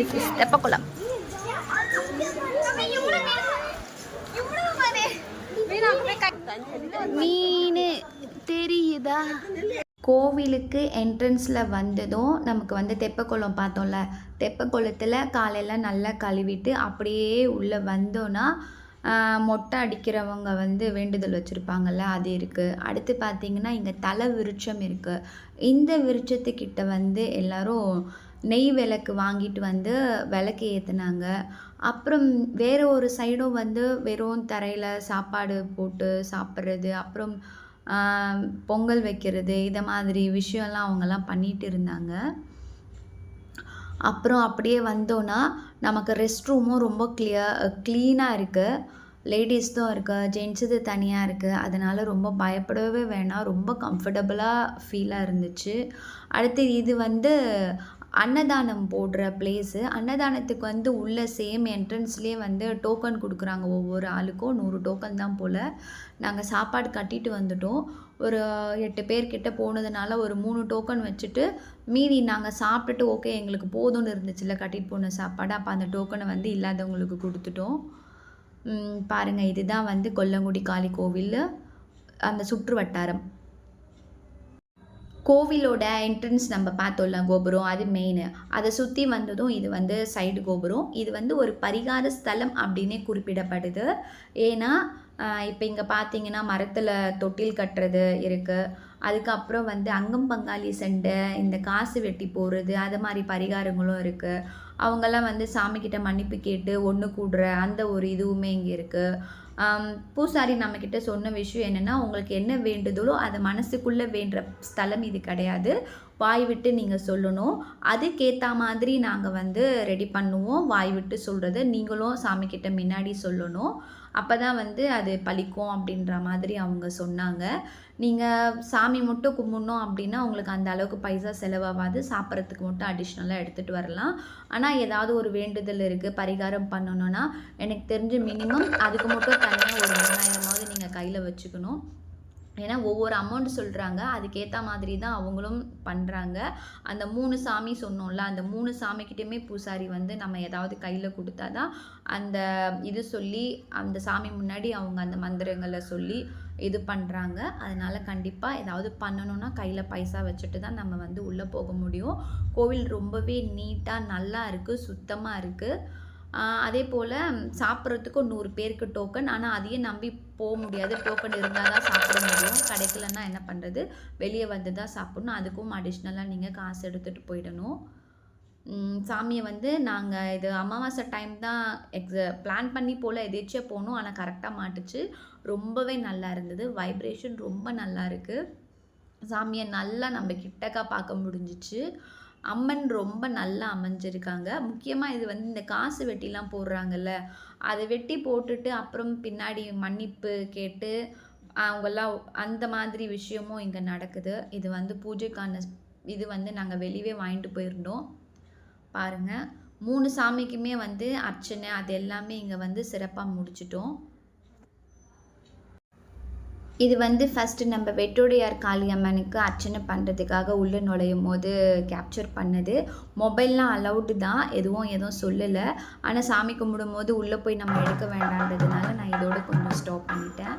This is தெப்பக்குளம் மீன் தெரியுதா? கோவிலுக்கு என்ட்ரன்ஸில் வந்ததும் நமக்கு வந்து தெப்பக்குளம் பார்த்தோம்ல. தெப்பக்குளத்தில் காலையில் நல்லா கழுவிட்டு அப்படியே உள்ளே வந்தோன்னா மொட்டை அடிக்கிறவங்க வந்து வேண்டுதல் வச்சுருப்பாங்கல்ல அது இருக்குது அடுத்து பார்த்திங்கன்னா இங்கே தலை விருட்சம் இருக்குது இந்த விருட்சத்துக்கிட்ட வந்து எல்லோரும் நெய் விளக்கு வாங்கிட்டு வந்து விளக்கு ஏற்றுனாங்க அப்புறம் வேறு ஒரு சைடும் வந்து வெறும் தரையில் சாப்பாடு போட்டு சாப்பிட்றது அப்புறம் பொங்கல் வைக்கிறது இதை மாதிரி விஷயம்லாம் அவங்கெல்லாம் பண்ணிட்டு இருந்தாங்க. அப்புறம் அப்படியே வந்தோன்னா நமக்கு ரெஸ்ட் ரூமும் ரொம்ப கிளியர் க்ளீனாக இருக்குது லேடிஸ்தும் இருக்குது ஜென்ஸுது தனியாக இருக்குது அதனால் ரொம்ப பயப்படவே வேணாம். ரொம்ப கம்ஃபர்டபுளாக ஃபீலாக இருந்துச்சு. அடுத்து இது வந்து அன்னதானம் போடுற பிளேஸு அன்னதானத்துக்கு வந்து உள்ள சேம் என்ட்ரன்ஸ்லேயே வந்து டோக்கன் கொடுக்குறாங்க. ஒவ்வொரு ஆளுக்கும் நூறு டோக்கன் தான் போல். நாங்கள் சாப்பாடு கட்டிட்டு வந்துட்டோம். ஒரு எட்டு பேர்கிட்ட போனதுனால ஒரு மூணு டோக்கன் வச்சுட்டு மீதி நாங்கள் சாப்பிட்டுட்டு ஓகே எங்களுக்கு போதும்னு இருந்துச்சுல்ல கட்டிட்டு போன சாப்பாடு. அப்போ அந்த டோக்கனை வந்து இல்லாதவங்களுக்கு கொடுத்துட்டோம். பாருங்கள் இதுதான் வந்து கொல்லங்குடி காளி கோவில். அந்த சுற்று வட்டாரம். கோவிலோட என்ட்ரன்ஸ் நம்ம பார்த்தோம்ல கோபுரம் அது மெயின் அதை சுற்றி வந்ததும் இது வந்து சைடு கோபுரம். இது வந்து ஒரு பரிகார ஸ்தலம் அப்படின்னே குறிப்பிடப்படுது. ஏன்னா இப்போ இங்கே பார்த்தீங்கன்னா மரத்தில் தொட்டில் கட்டுறது இருக்குது அதுக்கப்புறம் வந்து அங்கம் பங்காளி சண்டை இந்த காசு வெட்டி போடுறது அது மாதிரி பரிகாரங்களும் இருக்குது அவங்கெல்லாம் வந்து சாமிக்கிட்ட மன்னிப்பு கேட்டு ஒன்று கூடுற அந்த ஒரு இதுவுமே இங்கே இருக்குது பூசாரி நம்மக்கிட்ட சொன்ன விஷயம் என்னென்னா உங்களுக்கு என்ன வேண்டுதலோ அதை மனசுக்குள்ளே வேண்டுற ஸ்தலம் இது கிடையாது. வாய் விட்டு நீங்கள் சொல்லணும். அதுக்கேற்ற மாதிரி நாங்கள் வந்து ரெடி பண்ணுவோம். வாய் விட்டு சொல்கிறத நீங்களும் சாமிக்கிட்ட முன்னாடி சொல்லணும். அப்போ தான் வந்து அது பழிக்கும் அப்படின்ற மாதிரி அவங்க சொன்னாங்க. நீங்கள் சாமி மட்டும் கும்பிடணும் அப்படின்னா உங்களுக்கு அந்த அளவுக்கு பைசா செலவாகாது. சாப்பிட்றதுக்கு மட்டும் அடிஷ்னலாக எடுத்துகிட்டு வரலாம். ஆனால் ஏதாவது ஒரு வேண்டுதல் இருக்குது பரிகாரம் பண்ணணும்னா எனக்கு தெரிஞ்சு மினிமம் அதுக்கு மட்டும் தனியாக ஒரு மூணாயிரமாவது நீங்கள் கையில் வச்சுக்கணும். ஏன்னா ஒவ்வொரு அமௌண்ட் சொல்கிறாங்க அதுக்கேற்ற மாதிரி தான் அவங்களும் பண்ணுறாங்க அந்த மூணு சாமி சொன்னோம்ல அந்த மூணு சாமிக்கிட்டேயுமே பூசாரி வந்து நம்ம ஏதாவது கையில் கொடுத்தா தான் அந்த இது சொல்லி அந்த சாமி முன்னாடி அவங்க அந்த மந்திரங்களை சொல்லி இது பண்ணுறாங்க அதனால் கண்டிப்பாக ஏதாவது பண்ணணும்னா கையில் பைசா வச்சுட்டு தான் நம்ம வந்து உள்ளே போக முடியும். கோவில் ரொம்பவே நீட்டாக நல்லா இருக்குது சுத்தமாக இருக்குது அதே போல் சாப்பிட்றதுக்கும் நூறு பேருக்கு டோக்கன் ஆனால் அதையும் நம்பி போக முடியாது. டோக்கன் இருந்தால் தான் சாப்பிட முடியும். கிடைக்கலன்னா என்ன பண்ணுறது வெளியே வந்து தான் சாப்பிடணும். அதுக்கும் அடிஷ்னலாக நீங்கள் காசு எடுத்துகிட்டு போயிடணும். சாமியை வந்து நாங்கள் இது அமாவாசை டைம் தான் எக்ஸ பிளான் பண்ணி போல் எதேச்சியாக போனோம். ஆனால் கரெக்டாக மாட்டுச்சு. ரொம்பவே நல்லா இருந்தது. வைப்ரேஷன் ரொம்ப நல்லா இருக்குது சாமியை நல்லா நம்ம கிட்டக்கா பார்க்க முடிஞ்சிச்சு. அம்மன் ரொம்ப நல்லா அமைஞ்சிருக்காங்க. முக்கியமாக இது வந்து இந்த காசு வெட்டிலாம் போடுறாங்கல்ல அதை வெட்டி போட்டுட்டு அப்புறம் பின்னாடி மன்னிப்பு கேட்டு அவங்கெல்லாம் அந்த மாதிரி விஷயமும் இங்கே நடக்குது. இது வந்து பூஜைக்கான இது வந்து நாங்கள் வெளியே வாங்கிட்டு போயிருந்தோம். பாருங்க மூணு சாமிக்குமே வந்து அர்ச்சனை அது எல்லாமே இங்கே வந்து சிறப்பாக முடிச்சிட்டோம். இது வந்து ஃபஸ்ட்டு நம்ம வெட்டோடையார் காளியம்மனுக்கு அர்ச்சனை பண்ணுறதுக்காக உள்ளே நுழையும் போது கேப்சர் பண்ணது. மொபைல்லாம் அலௌடு தான் எதுவும் எதுவும் சொல்லலை. ஆனால் சாமி கும்பிடும் போது உள்ளே போய் நம்ம எடுக்க வேண்டான்றதுனால நான் இதோட கொஞ்சம் ஸ்டாப் பண்ணிட்டேன்.